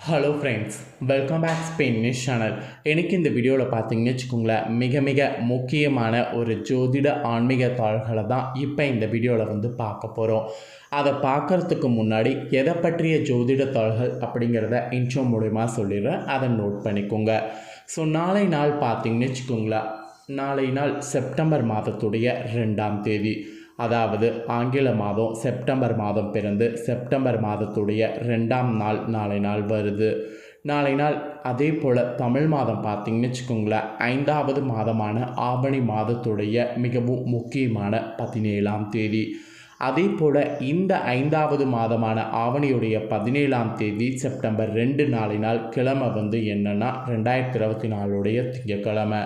Hello friends welcome back Spain news channel எனக்கு இந்த வீடியோவில் பார்த்தீங்கன்னு வச்சுக்கோங்களேன் மிக மிக முக்கியமான ஒரு ஜோதிட ஆன்மீக தாள்களை தான் இப்போ இந்த வீடியோவில் வந்து பார்க்க போகிறோம் அதை பார்க்கறதுக்கு முன்னாடி எதை பற்றிய ஜோதிட தாள்கள் அப்படிங்கிறத இன்ட்ரோ மூலிமா சொல்லிடுறேன். அதை நோட் பண்ணிக்கோங்க. ஸோ நாளை நாள் பார்த்தீங்கன்னு வச்சுக்கோங்களேன் நாளை நாள் செப்டம்பர் மாதத்துடைய ரெண்டாம் தேதி. அதாவது ஆங்கில மாதம் செப்டம்பர் மாதம் பிறந்து செப்டம்பர் மாதத்துடைய ரெண்டாம் நாள் நாளை நாள் வருது. நாளை நாள் அதே போல் தமிழ் மாதம் பார்த்திங்கன்னு வச்சுக்கோங்களேன் ஐந்தாவது மாதமான ஆவணி மாதத்துடைய மிகவும் முக்கியமான பதினேழாம் தேதி. அதே போல் இந்த ஐந்தாவது மாதமான ஆவணியுடைய பதினேழாம் தேதி செப்டம்பர் ரெண்டு நாளை நாள் கிழமை வந்து என்னென்னா ரெண்டாயிரத்தி இருபத்தி நாலுடைய திங்கக்கிழமை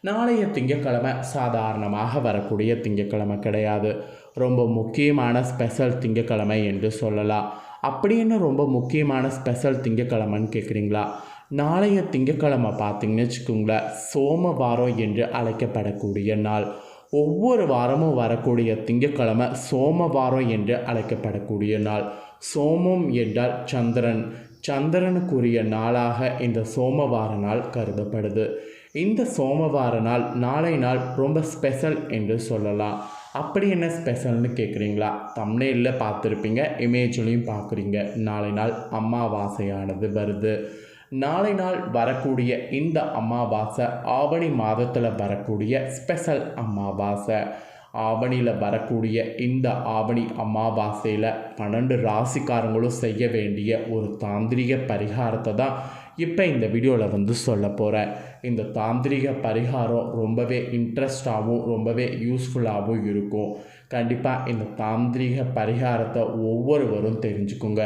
நாளைய திங்கக்கிழமை சாதாரணமாக வரக்கூடிய திங்கக்கிழமை கிடையாது. ரொம்ப முக்கியமான ஸ்பெஷல் திங்கக்கிழமை என்று சொல்லலாம். அப்படின்னு ரொம்ப முக்கியமான ஸ்பெஷல் திங்கக்கிழமைன்னு கேட்குறீங்களா? நாளைய திங்கக்கிழமை பார்த்தீங்கன்னு வச்சுக்கோங்களேன் சோமவாரம் என்று அழைக்கப்படக்கூடிய நாள். ஒவ்வொரு வாரமும் வரக்கூடிய திங்கக்கிழமை சோமவாரம் என்று அழைக்கப்படக்கூடிய நாள். சோமம் என்றால் சந்திரன். சந்திரனுக்குரிய நாளாக இந்த சோமவார நாள் கருதப்படுது. இந்த சோமவார நாள் நாளை நாள் ரொம்ப ஸ்பெஷல் என்று சொல்லலாம். அப்படி என்ன ஸ்பெஷல்னு கேட்குறீங்களா தமிழில் பார்த்துருப்பீங்க இமேஜ்லையும் பார்க்குறீங்க. நாளை நாள் அம்மாவாசையானது வருது. நாளை நாள் வரக்கூடிய இந்த அமாவாசை ஆவணி மாதத்தில் வரக்கூடிய ஸ்பெஷல் அமாவாசை. ஆவணியில் வரக்கூடிய இந்த ஆவணி அமாவாசையில் பன்னெண்டு ராசிக்காரங்களும் செய்ய வேண்டிய ஒரு தாந்திரிக பரிகாரத்தை தான் இப்போ இந்த வீடியோவில் வந்து சொல்ல போகிறேன் இந்த தாந்திரிக பரிகாரம் ரொம்பவே இன்ட்ரெஸ்டாகவும் ரொம்பவே யூஸ்ஃபுல்லாகவும் இருக்கும். கண்டிப்பாக இந்த தாந்திரிக பரிகாரத்தை ஒவ்வொருவரும் தெரிஞ்சுக்குங்க.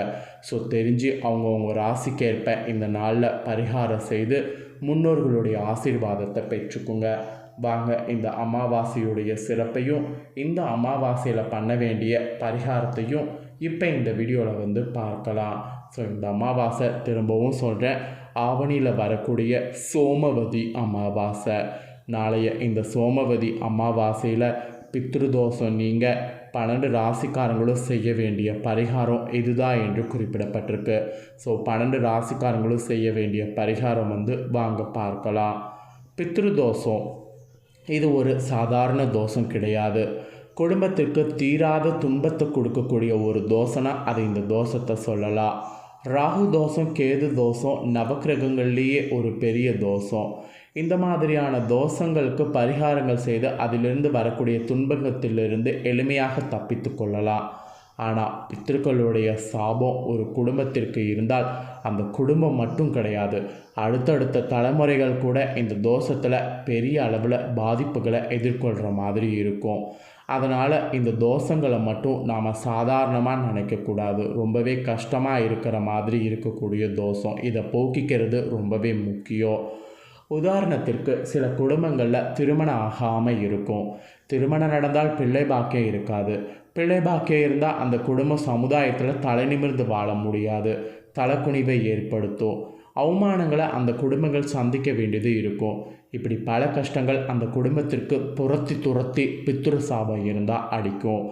ஸோ தெரிஞ்சு அவங்கவுங்க ராசிக்கேற்ப இந்த நாளில் பரிகாரம் செய்து முன்னோர்களுடைய ஆசீர்வாதத்தை பெற்றுக்குங்க. வாங்க. இந்த அமாவாசையுடைய சிறப்பையும் இந்த அமாவாசையில் பண்ண வேண்டிய பரிகாரத்தையும் இப்போ இந்த வீடியோவில் வந்து பார்க்கலாம். ஸோ இந்த அமாவாசை திரும்பவும் சொல்கிறேன் ஆவணியில் வரக்கூடிய சோமவதி அமாவாசை. நாளைய இந்த சோமவதி அமாவாசையில் பித்ருதோஷம் நீங்கள் பன்னெண்டு ராசிக்காரங்களும் செய்ய வேண்டிய பரிகாரம் இதுதான் என்று குறிப்பிடப்பட்டிருக்கு. ஸோ பன்னெண்டு ராசிக்காரங்களும் செய்ய வேண்டிய பரிகாரம் வந்து வாங்க பார்க்கலாம். பித்ருதோஷம். இது ஒரு சாதாரண தோஷம் கிடையாது. குடும்பத்திற்கு தீராத துன்பத்தை கொடுக்கக்கூடிய ஒரு தோசனா அது இந்த தோஷத்தை சொல்லலாம். ராகு தோஷம் கேது தோஷம் நவக்கிரகங்கள்லேயே ஒரு பெரிய தோஷம் இந்த மாதிரியான தோஷங்களுக்கு பரிகாரங்கள் செய்து அதிலிருந்து வரக்கூடிய துன்பத்திலிருந்து எளிமையாக தப்பித்து கொள்ளலாம். ஆனால் பித்திருக்களுடைய சாபம் ஒரு குடும்பத்திற்கு இருந்தால் அந்த குடும்பம் மட்டும் கிடையாது. அடுத்தடுத்த தலைமுறைகள் கூட இந்த தோஷத்தில் பெரிய அளவில் பாதிப்புகளை எதிர்கொள்கிற மாதிரி இருக்கும். அதனால் இந்த தோஷங்களை மட்டும் நாம் சாதாரணமாக நினைக்கக்கூடாது ரொம்பவே கஷ்டமாக இருக்கிற மாதிரி இருக்கக்கூடிய தோஷம். இதை போக்கிக்கிறது ரொம்பவே முக்கியம். உதாரணத்திற்கு சில குடும்பங்களில் திருமணம் ஆகாமல் இருக்கும். திருமணம் நடந்தால் பிள்ளை பாக்கியம் இருக்காது. பிழைபாக்கே இருந்தால் அந்த குடும்ப சமுதாயத்தில் தலை நிமிர்ந்து வாழ முடியாது. தலைக்குனிவை ஏற்படுத்தும். அவமானங்களை அந்த குடும்பங்கள் சந்திக்க வேண்டியது இருக்கும். இப்படி பல கஷ்டங்கள் அந்த குடும்பத்திற்கு துரத்தி துரத்தி பித்துரு சாபம் இருந்தால் அடிக்கும்.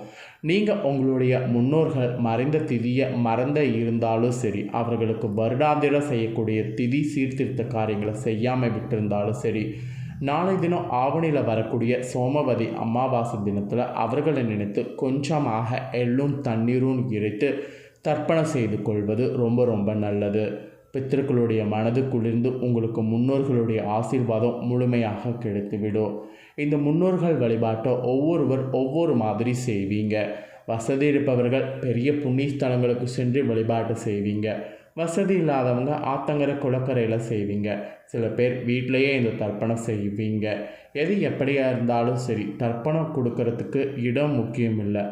நீங்கள் உங்களுடைய முன்னோர்கள் மறைந்த திதியை மறந்த இருந்தாலும் சரி அவர்களுக்கு வருடாந்திர செய்யக்கூடிய திதி சீர்திருத்த காரியங்களை செய்யாமல் விட்டிருந்தாலும் சரி நாளை தினம் ஆவணியில் வரக்கூடிய சோமவதி அமாவாசை தினத்தில் அவர்களை நினைத்து கொஞ்சமாக எள்ளும் தண்ணீரும் இறைத்து தர்ப்பணம் செய்து கொள்வது ரொம்ப ரொம்ப நல்லது. பித்திருக்களுடைய மனது குளிர்ந்து உங்களுக்கு முன்னோர்களுடைய ஆசீர்வாதம் முழுமையாக கிடைத்துவிடும். இந்த முன்னோர்கள் வழிபாட்டை ஒவ்வொருவர் ஒவ்வொரு மாதிரி செய்வீங்க. வசதி இருப்பவர்கள் பெரிய புண்ணிய ஸ்தலங்களுக்கு சென்று வழிபாட்டு செய்வீங்க. வசதி இல்லாதவங்க ஆத்தங்கரை குளக்கரையில் செய்வீங்க. சில பேர் வீட்டிலையே இந்த தர்ப்பணம் செய்வீங்க. எது எப்படியா இருந்தாலும் சரி தர்ப்பணம் கொடுக்கறதுக்கு இடம் முக்கியம் இல்லை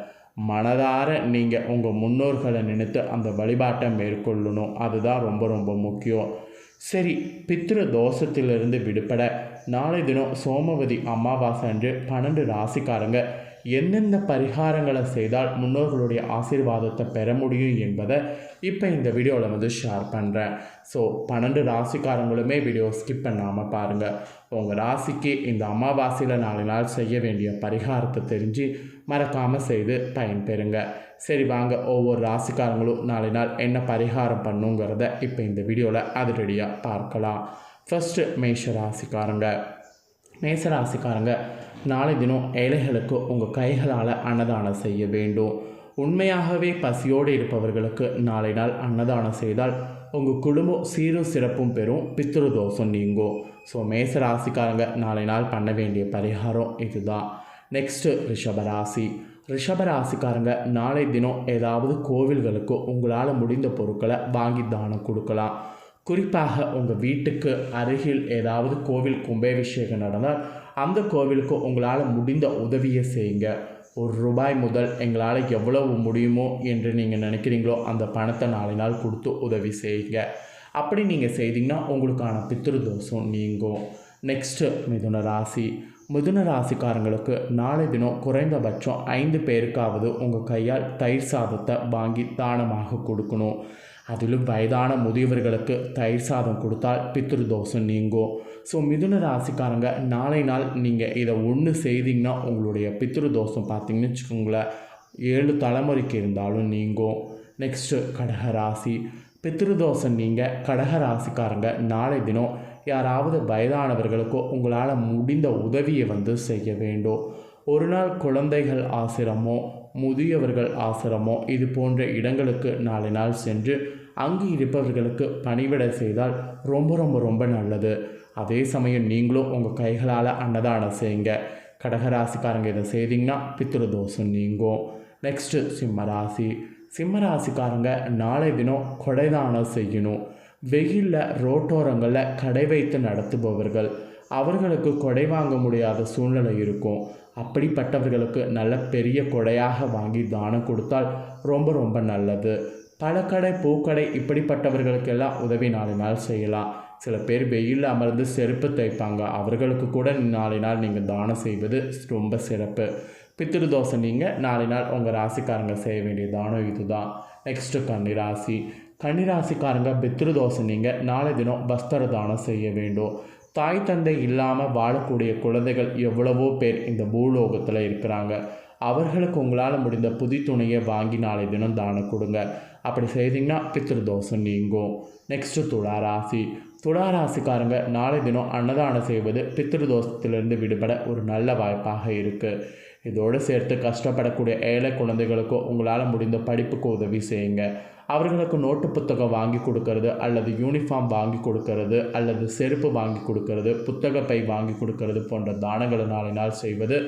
மனதார நீங்கள் உங்கள் முன்னோர்களை நினைத்து அந்த வழிபாட்டை மேற்கொள்ளணும். அதுதான் ரொம்ப ரொம்ப முக்கியம். சரி பித்ரு தோஷத்திலிருந்து விடுபட. நாளை தினம் சோமவதி அமாவாசை அன்று பன்னெண்டு ராசிக்காரங்க என்னென்ன பரிகாரங்களை செய்தால் முன்னோர்களுடைய ஆசீர்வாதத்தை பெற முடியும் என்பதை இப்போ இந்த வீடியோவில் வந்து ஷேர் பண்ணுறேன் ஸோ பன்னெண்டு ராசிக்காரங்களுமே வீடியோ ஸ்கிப் பண்ணாமல் பாருங்கள் உங்கள் ராசிக்கு இந்த அமாவாசையில் நாலு நாள் செய்ய வேண்டிய பரிகாரத்தை தெரிஞ்சு மறக்காமல் செய்து பயன்பெறுங்க. சரி வாங்க. ஒவ்வொரு ராசிக்காரங்களும் நாலு நாள் என்ன பரிகாரம் பண்ணுங்கிறத இப்போ இந்த வீடியோவில் அதிரடியாக பார்க்கலாம். ஃபஸ்ட்டு மேஷ ராசிக்காரங்க. மேச ராசிக்காரங்க நாளை தினம் ஏழைகளுக்கு உங்கள் கைகளால் அன்னதானம் செய்ய வேண்டும். உண்மையாகவே பசியோடு இருப்பவர்களுக்கு நாளை நாள் அன்னதானம் செய்தால் உங்கள் குடும்பம் சீரும் சிறப்பும் பெறும். பித்ரு தோஷம் நீங்கும். ஸோ மேச ராசிக்காரங்க நாளை நாள் பண்ண வேண்டிய பரிகாரம் இதுதான். நெக்ஸ்ட்டு ரிஷபராசி ரிஷபராசிக்காரங்க நாளை தினம் ஏதாவது கோவில்களுக்கு உங்களால் முடிந்த பொருட்களை வாங்கி தானம் கொடுக்கலாம். குறிப்பாக உங்கள் வீட்டுக்கு அருகில் ஏதாவது கோவில் கும்பாபிஷேகம் நடந்தால் அந்த கோவிலுக்கு உங்களால் முடிந்த உதவியை செய்யுங்க. ஒரு ரூபாய் முதல் எங்களால் எவ்வளவு முடியுமோ என்று நீங்கள் நினைக்கிறீங்களோ அந்த பணத்தை நாளை நாள் கொடுத்து உதவி செய்யுங்க. அப்படி நீங்கள் செய்தீங்கன்னா உங்களுக்கான பித்ரு தோஷம் நீங்கும். நெக்ஸ்ட்டு மிதுன ராசி. மிதுன ராசிக்காரங்களுக்கு நாளை தினம் குறைந்தபட்சம் ஐந்து பேருக்காவது உங்கள் கையால் தயிர் சாதத்தை வாங்கி தானமாக கொடுக்கணும். அதிலும் வயதான முதியவர்களுக்கு தயிர் சாதம் கொடுத்தால் பித்ரு தோஷம் நீங்கும் ஸோ மிதுன ராசிக்காரங்க நாளை நாள் நீங்கள் இதை ஒன்று செய்தீங்கன்னா உங்களுடைய பித்ரு தோஷம் பார்த்தீங்கன்னு வச்சுக்கோங்களேன். ஏழு தலைமுறைக்கு இருந்தாலும் நீங்கும் நெக்ஸ்ட்டு கடக ராசி. நீங்கள் கடக ராசிக்காரங்க நாளை தினம் யாராவது வயதானவர்களுக்கோ உங்களால் முடிந்த உதவியை வந்து செய்ய வேண்டும். ஒரு நாள் குழந்தைகள் ஆசிரமோ முதியவர்கள் ஆசிரமோ இது போன்ற இடங்களுக்கு நாளை நாள் சென்று அங்கு இருப்பவர்களுக்கு பணிவிட செய்தால் ரொம்ப ரொம்ப ரொம்ப நல்லது. அதே சமயம் நீங்களும் உங்கள் கைகளால் அன்னதானம் செய்யுங்க. கடகராசிக்காரங்க இதை செய்தீங்கன்னா பித்ருதோஷம் நீங்கும். நெக்ஸ்ட்டு சிம்மராசி சிம்மராசிக்காரங்க நாளை தினம் கொடைதானம் செய்யணும். வெயிலில் ரோட்டோரங்களில் கடை வைத்து நடத்துபவர்கள். அவர்களுக்கு கொடை வாங்க முடியாத சூழ்நிலை இருக்கும். அப்படிப்பட்டவர்களுக்கு நல்ல பெரிய கொடையாக வாங்கி தானம் கொடுத்தால் ரொம்ப ரொம்ப நல்லது. பழக்கடை பூக்கடை இப்படிப்பட்டவர்களுக்கெல்லாம் உதவி நாலு நாள் செய்யலாம். சில பேர் வெயிலில் அமர்ந்து செருப்பு தைப்பாங்க. அவர்களுக்கு கூட நாலு நாள் நீங்கள் தானம் செய்வது ரொம்ப சிறப்பு. பித்திரு தோசை நீங்கள் நாலு நாள் உங்கள் ராசிக்காரங்க செய்ய வேண்டிய தானம் இதுதான். நெக்ஸ்ட்டு கன்னிராசி கன்னிராசிக்காரங்க பித்ருதோசை நீங்கள் நாளை தினம் பஸ்தர தானம் செய்ய வேண்டும். தாய் தந்தை இல்லாமல் வாழக்கூடிய குழந்தைகள் எவ்வளவோ பேர் இந்த பூலோகத்தில் இருக்கிறாங்க. அவர்களுக்கு உங்களால் முடிந்த புதி துணையை வாங்கி நாளை தினம் தானம் கொடுங்க. அப்படி செய்தீங்கன்னா பித்ருதோஷம் நீங்கும். நெக்ஸ்ட்டு துளா ராசி. துளா ராசிக்காரங்க நாளை தினம் அன்னதானம் செய்வது பித்ருதோஷத்திலிருந்து விடுபட ஒரு நல்ல வாய்ப்பாக இருக்குது இதோடு சேர்த்து கஷ்டப்படக்கூடிய ஏழை குழந்தைகளுக்கும் உங்களால் முடிந்த படிப்புக்கு உதவி செய்யுங்க. அவர்களுக்கு நோட்டு புத்தகம் வாங்கி கொடுக்கறது அல்லது யூனிஃபார்ம் வாங்கி கொடுக்கறது அல்லது செருப்பு வாங்கி கொடுக்கறது புத்தக பை வாங்கி கொடுக்கறது போன்ற தானங்களை நாளை நாள் செய்வது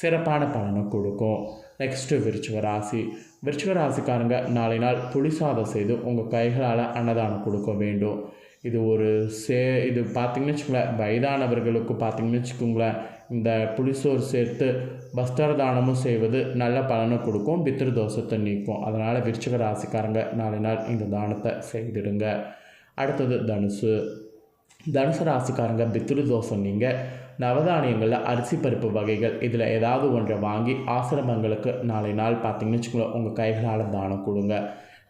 சிறப்பான பலனை கொடுக்கும். நெக்ஸ்ட்டு விருச்சிக ராசி. விருச்சிகராசிக்காரங்க நாளை நாள் புளிசாதம் செய்து உங்கள் கைகளால் அன்னதானம் கொடுக்க வேண்டும். இது ஒரு சே இது பார்த்திங்கன்னு வச்சுக்கோங்களேன் வயதானவர்களுக்கு பார்த்திங்கன்னு வச்சுக்கோங்களேன் இந்த புளிசோறு சேர்த்து வஸ்திர தானமும் செய்வது நல்ல பலனை கொடுக்கும் பித்திரு தோஷத்தை நீக்கும். அதனால் விருச்சிக ராசிக்காரங்க நாலு நாள் இந்த தானத்தை செய்திடுங்க. அடுத்தது தனுசு. தனுசு ராசிக்காரங்க பித்திரு தோஷம் நீங்கள் நவதானியங்களில் அரிசி பருப்பு வகைகள். இதில் ஏதாவது ஒன்றை வாங்கி ஆசிரமங்களுக்கு நாளை நாள் பார்த்தீங்கன்னு வச்சுக்கோங்களேன் உங்கள் கைகளால் தானம் கொடுங்க.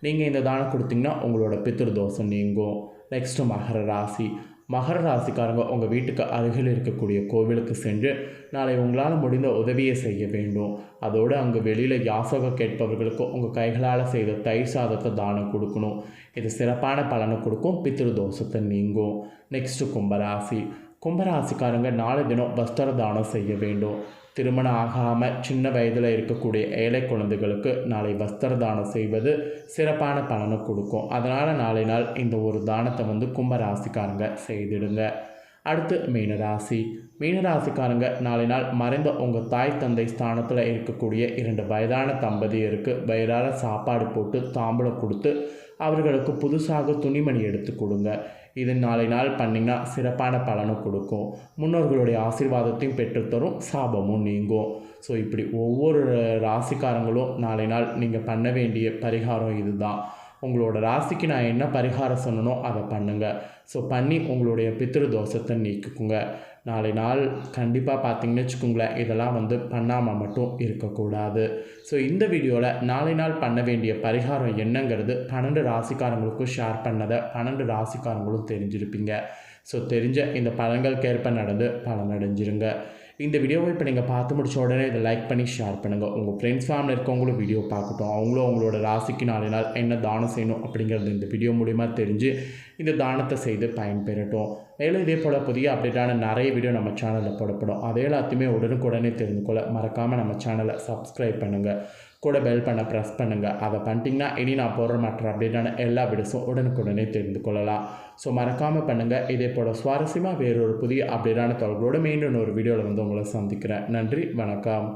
நீங்கள் இந்த தானம் கொடுத்தீங்கன்னா உங்களோட பித்திரு தோஷம் நீங்கும். நெக்ஸ்ட்டு மகர ராசி. மகர ராசிக்காரங்க உங்கள் வீட்டுக்கு அருகில் இருக்கக்கூடிய கோவிலுக்கு சென்று நாளை உங்களால் முடிந்த உதவியை செய்ய வேண்டும். அதோடு அங்கே வெளியில் யாசகம் கேட்பவர்களுக்கு உங்கள் கைகளால் செய்த தயிர் சாதத்தை தானம் கொடுக்கணும். இது சிறப்பான பலனை கொடுக்கும் பித்திரு தோஷத்தை நீங்கும். நெக்ஸ்ட்டு கும்பராசி. கும்பராசிக்காரங்க நாலு தினம் வஸ்திர தானம் செய்ய வேண்டும். திருமணம் ஆகாமல் சின்ன வயதில் இருக்கக்கூடிய ஏழை குழந்தைகளுக்கு நாளை வஸ்திர தானம் செய்வது சிறப்பான பலனை கொடுக்கும். அதனால் நாளை நாள் இந்த ஒரு தானத்தை வந்து கும்பராசிக்காரங்க செய்திடுங்க. அடுத்து மீனராசி. மீனராசிக்காரங்க நாளை நாள் மறைந்த உங்கள் தாய் தந்தை ஸ்தானத்தில் இருக்கக்கூடிய இரண்டு வயதான தம்பதியருக்கு வயிறார சாப்பாடு போட்டு தாம்பூலம் கொடுத்து அவர்களுக்கு புதுசாக துணிமணி எடுத்து கொடுங்க. இது நாளை நாள் பண்ணிங்கன்னா சிறப்பான பலனை கொடுக்கும். முன்னோர்களுடைய ஆசீர்வாதத்தையும் பெற்றுத்தரும் சாபமும் நீங்கும். ஸோ இப்படி ஒவ்வொரு ராசிக்காரங்களும் நாளை நாள் நீங்கள் பண்ண வேண்டிய பரிகாரம் இதுதான். உங்களோட ராசிக்கு நான் என்ன பரிகாரம் சொன்னனோ அதை பண்ணுங்கள் ஸோ பண்ணி உங்களுடைய பித்திரு தோஷத்தை நீக்கிக்குங்க. நாளை நாள் கண்டிப்பாக பார்த்தீங்கன்னு வச்சுக்கோங்களேன் இதெல்லாம் வந்து பண்ணாமல் மட்டும் இருக்கக்கூடாது. ஸோ இந்த வீடியோவில் நாளை நாள் பண்ண வேண்டிய பரிகாரம் என்னங்கிறது பன்னெண்டு ராசிக்காரங்களுக்கும் ஷேர் பண்ணதை பன்னெண்டு ராசிக்காரங்களும் தெரிஞ்சிருப்பீங்க. ஸோ தெரிஞ்ச இந்த பலன்களுக்கேற்ப நடந்து பலனடைஞ்சிருங்க. இந்த வீடியோவை இப்போ நீங்கள் பார்த்து முடிச்ச உடனே இதை லைக் பண்ணி ஷேர் பண்ணுங்கள் உங்கள் ஃப்ரெண்ட்ஸ் ஃபேமிலி இருக்கவங்களும் வீடியோ பார்க்கட்டும். அவங்களும் அவங்களோட ராசிக்கு நாளை நாள் என்ன தானம் செய்யணும் அப்படிங்கிறது இந்த வீடியோ மூலிமா தெரிஞ்சு இந்த தானத்தை செய்து பயன்பெறட்டும். மேலும் இதே போல் புதிய அப்டேட்டான நிறைய வீடியோ நம்ம சேனலில் போடப்படும். அதே எல்லாத்தையுமே உடனுக்குடனே தெரிந்து கொள்ள மறக்காமல் நம்ம சேனலை சப்ஸ்கிரைப் பண்ணுங்கள் கூட பெல் பண்ண ப்ரெஸ் பண்ணுங்கள் அதை பண்ணிட்டீங்கன்னா இனி நான் போடுற மாற்ற அப்டேட்டான எல்லா வீடியோஸும் உடனுக்குடனே தெரிந்து கொள்ளலாம். ஸோ மறக்காமல் பண்ணுங்கள் இதே போல் சுவாரஸ்யமாக வேறொரு புதிய அப்டேட்டான தொடர்போடு மீண்டும் ஒரு வீடியோவில் வந்து உங்களை சந்திக்கிறேன். நன்றி வணக்கம்.